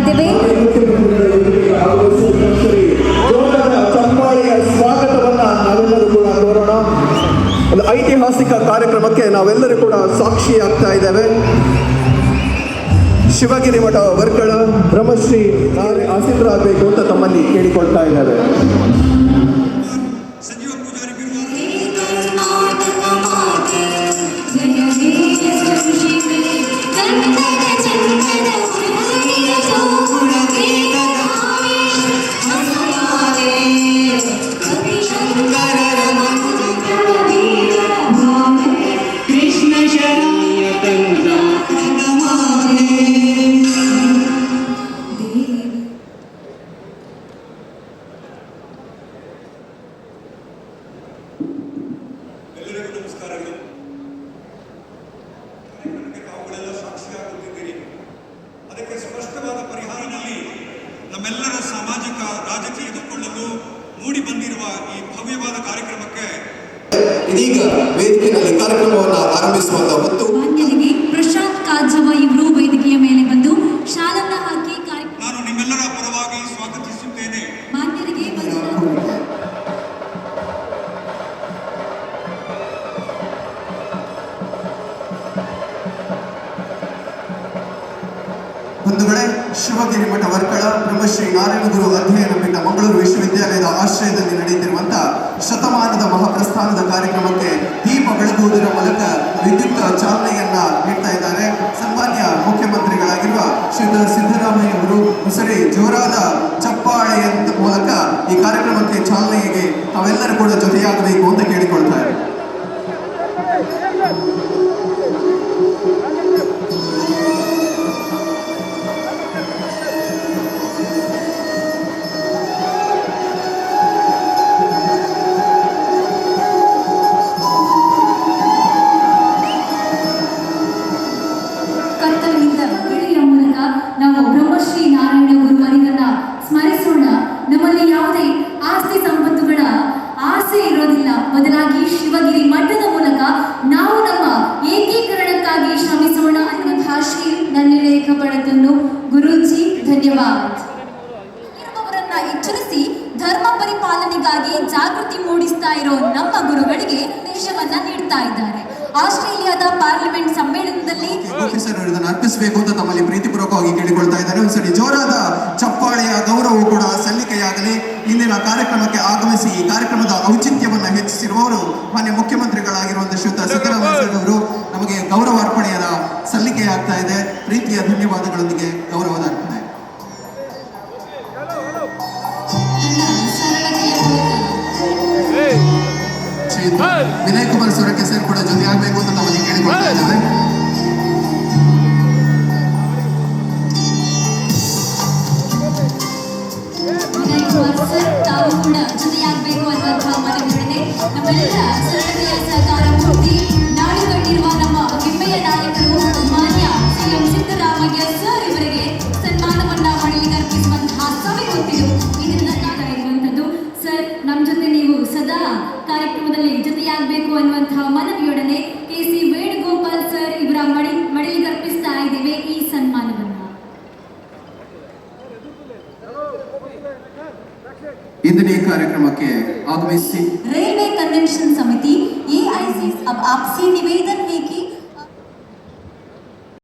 ಇದ್ದೇವೆ ಒಂದು ಐತಿಹಾಸಿಕ ಕಾರ್ಯಕ್ರಮಕ್ಕೆ ನಾವೆಲ್ಲರೂ ಕೂಡ ಸಾಕ್ಷಿ ಆಗ್ತಾ ಇದ್ದೇವೆ. ಶಿವಗಿರಿ ಮಠ ವರ್ಕಳ ಬ್ರಹ್ಮಶ್ರೀ ಆಸೀನರಾಗಬೇಕು ಅಂತ ತಮ್ಮಲ್ಲಿ ಕೇಳಿಕೊಳ್ತಾ ಇದ್ದೇವೆ. ಎಲ್ಲರಿಗೂ ಅವುಗಳೆಲ್ಲ ಸಾಕ್ಷಿಯಾಗುತ್ತಿದ್ದೀರಿ ಅದಕ್ಕೆ ಸ್ಪಷ್ಟವಾದ ಪರಿಹಾರದಲ್ಲಿ ನಮ್ಮೆಲ್ಲರ ಸಾಮಾಜಿಕ ರಾಜಕೀಯದುಕೊಳ್ಳಲು ಮೂಡಿ ಬಂದಿರುವ ಈ ಭವ್ಯವಾದ ಕಾರ್ಯಕ್ರಮಕ್ಕೆ ಇದೀಗ ವೇದಿಕೆಯಲ್ಲಿ ಕಾರ್ಯಕ್ರಮವನ್ನು ಆರಂಭಿಸುವಂತಹ ಹೊತ್ತು ಬಂಧುಗಳೇ, ಶಿವಗಿರಿ ಮಠ ವರ್ಕಳ ಬ್ರಹ್ಮಶ್ರೀ ನಾರಾಯಣ ಗುರು ಅಧ್ಯಯನ ಪೀಠ ಮಂಗಳೂರು ವಿಶ್ವವಿದ್ಯಾಲಯದ ಆಶ್ರಯದಲ್ಲಿ ನಡೆಯುತ್ತಿರುವಂತಹ ಶತಮಾನದ ಮಹಾಪ್ರಸ್ಥಾನದ ಕಾರ್ಯಕ್ರಮಕ್ಕೆ ದೀಪ ಬೆಳಗುವುದರ ಮೂಲಕ ವಿದ್ಯುತ್ ಚಾಲನೆಯನ್ನ ನೀಡ್ತಾ ಇದ್ದಾರೆ. ಇರೋ ನಮ್ಮ ಗುರುಗಳಿಗೆ ದೇಶವನ್ನ ನೀಡ್ತಾ ಇದ್ದಾರೆ. ಆಸ್ಟ್ರೇಲಿಯಾದ ಪಾರ್ಲಿಮೆಂಟ್ ಸಮ್ಮೇಳನದಲ್ಲಿ ಅರ್ಪಿಸಬೇಕು ಅಂತ ತಮ್ಮಲ್ಲಿ ಪ್ರೀತಿಪೂರ್ವಕವಾಗಿ ಕೇಳಿಕೊಳ್ತಾ ಇದ್ದಾರೆ. ಒಂದ್ಸರಿ ಜೋರಾದ ಚಪ್ಪಾಳೆಯ ಗೌರವವು ಕೂಡ ಸಲ್ಲಿಕೆಯಾಗಲಿ. ಇಂದಿನ ಕಾರ್ಯಕ್ರಮಕ್ಕೆ ಆಗಮಿಸಿ ಈ ಕಾರ್ಯಕ್ರಮದ ಔಚಿತ್ಯವನ್ನ ಹೆಚ್ಚಿಸಿರುವವರು ಮಾನ್ಯ ಮುಖ್ಯಮಂತ್ರಿಗಳಾಗಿರುವಂತಹ ವಿನಯ್ ಕುಮಾರ್ ಸೂರಕ್ಕೆ ಸರ್ ಕೂಡ ಜೊತೆಯಾಗಬೇಕು ಅಂತ ನಮ್ಮಲ್ಲಿ ಕೇಳಿಕೊಳ್ತಾ ಇದ್ದೇವೆ. ವಿನಯ್ ತಾವು ಕೂಡ ಜೊತೆಯಾಗಬೇಕು ಅನ್ನುವಂತಹ ಮನವಿಯೊಡನೆ ನಮ್ಮೆಲ್ಲ ಸರಳತೆಯ ಸಹಕಾರ ಮೂರ್ತಿ ನಾಡು ಕಂಡಿರುವ ನಮ್ಮ ಹೆಮ್ಮೆಯ ನಾಯಕರು ಮಾನ್ಯ ಸಿಎಂ ಸಿದ್ದರಾಮಯ್ಯ ಸರ್ ಇವರಿಗೆ ಸನ್ಮಾನವನ್ನ ಮಾಡಲಿಕ್ಕೆ ಅರ್ಪಿಸುವಂತಹ ಇದರಿಂದ ಸರ್ ನಮ್ಮ ಜೊತೆ ನೀವು ಸದಾ ಕಾರ್ಯಕ್ರಮದಲ್ಲಿ ಜೊತೆಯಾಗಬೇಕು ಅನ್ನುವಂತಹ ಮನವಿಯೊಡನೆ ಕೆ ಸಿ ವೇಣುಗೋಪಾಲ್ ಸರ್ ಇವರ ಮಡಿ ಮಡಿಲಿಗೆ ಅರ್ಪಿಸ್ತಾ ಇದ್ದೇವೆ ಈ ಸನ್ಮಾನವನ್ನ ಇಂದಿನ ಈ ಕಾರ್ಯಕ್ರಮಕ್ಕೆ ಆಗಮಿಸಿ रेलवे कन्वेंशन समिति एआईसी अब आपसे निवेदन है कि